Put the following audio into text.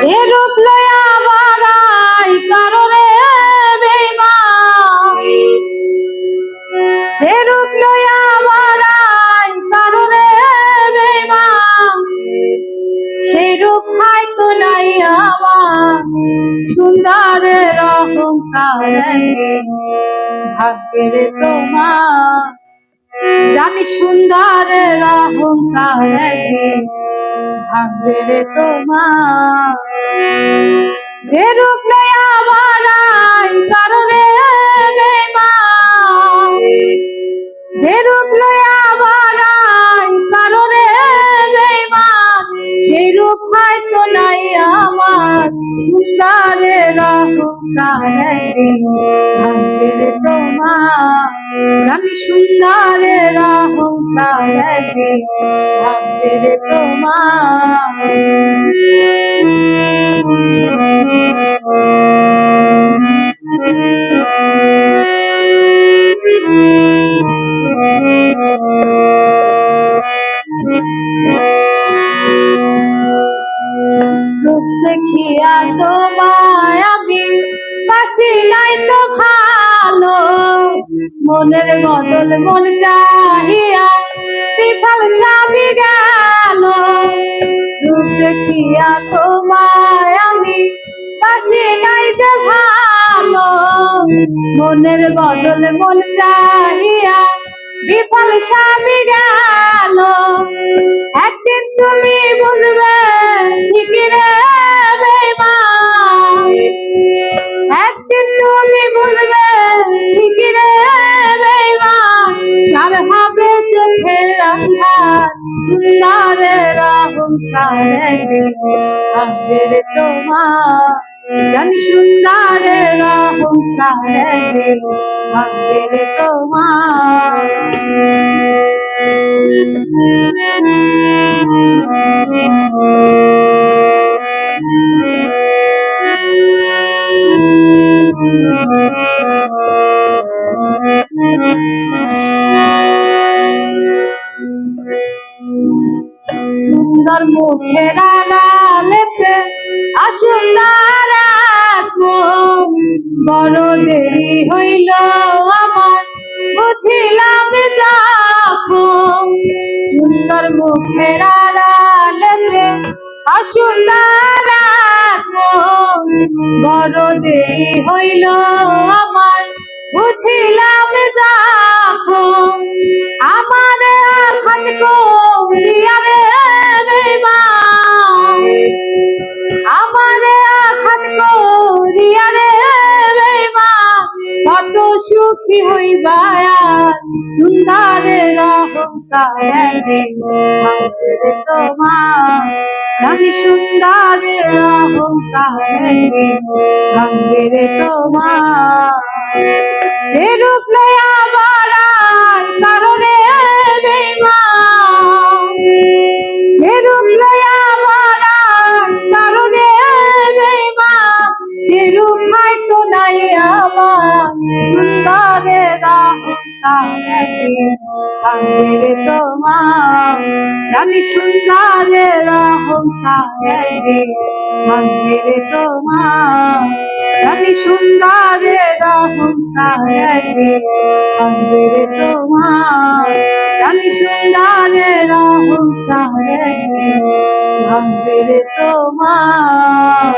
যে রূপ লয়া বাড়াই কারণে বেইমান। যে রূপ লয়া বাড়াই কারণে বেইমান। সেই রূপ হয়তো নাই আমার সুন্দরের অহংকার ভাগ্যের তোমার জানি সুন্দরের অহংকার একদিন ভাগ্যের তোমার। যে রূপ বাড়াই কারণে যে রূপ লয়া বাড়াই কারণে সেই রূপ হয়তো নাই আমার, সুন্দরের অহংকার তোমার। অহংকার একদিন ভাগ্যের তোমার। রূপ দেখিয়া তোমায় আমি বাসি নাই তো ভালো। মনের বদল মন চাহিয়া বিফল স্বামী গেল। রূপ দেখিয়া তোমায় আমি বাসি নাই যে ভালো। মনের বদল মন চাহিয়া বিফল স্বামী গেল। একদিন তুমি বুঝবে, ঠিকই রে একদিন তুমি বুঝবে ঠিক রে বেঈমান চার হবে চোখের আন্ধার সুন্দরের অহংকার একদিন থাকবে তোমার সুন্দরে তোমার সুন্দর মুখের আড়ালেতে আসুন্দর এখন বড় দেরি হইল আমার, বুঝিলাম যখন। সুন্দর মুখের আড়ালেতে আসুন্দর এখন বড় দেরি হইল আমার, বুঝিলাম যখন। আমার করিয়া রে বেঈমান কত সুখী হইবা সুন্দরের অহংকার রে তোমার। জানি সুন্দরের অহংকার রে তোমার। যে রূপ লয়া রূপ হয়তো নাই আমার। সুন্দরের অহংকার একদিন ভাঙবে রে তোমার। জানি সুন্দরের অহংকার একদিন ভাঙবে রে তোমার। জানি সুন্দরের অহংকার একদিন তোমার। জানি সুন্দরের অহংকার একদিন তোমার।